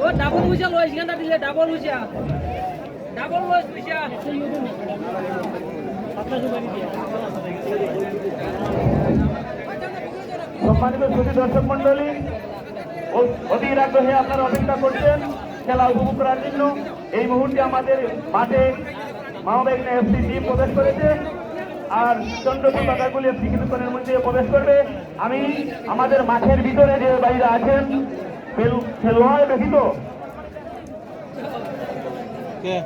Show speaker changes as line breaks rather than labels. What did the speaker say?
O double পয়সা লয় সেখানটা দিলে ডাবল পয়সা ডাবল পয়সা
সম্মানিত সুধী দর্শক মন্ডলী অধীর আগ্রহে আপনারা অপেক্ষা করছেন খেলা উপভোগ করার জন্য। এই মুহূর্তে আমাদের মাঠে মাহবেগনা এফসি টিম প্রবেশ করেছে আর চন্দ্রপুর বাগাগুলি এফসি কিছুক্ষণের মধ্যে প্রবেশ করবে। আমি আমাদের মাঠের ভিতরে যে বাইরে আছেন খেলোয়াড় ব্যতীত।
কে?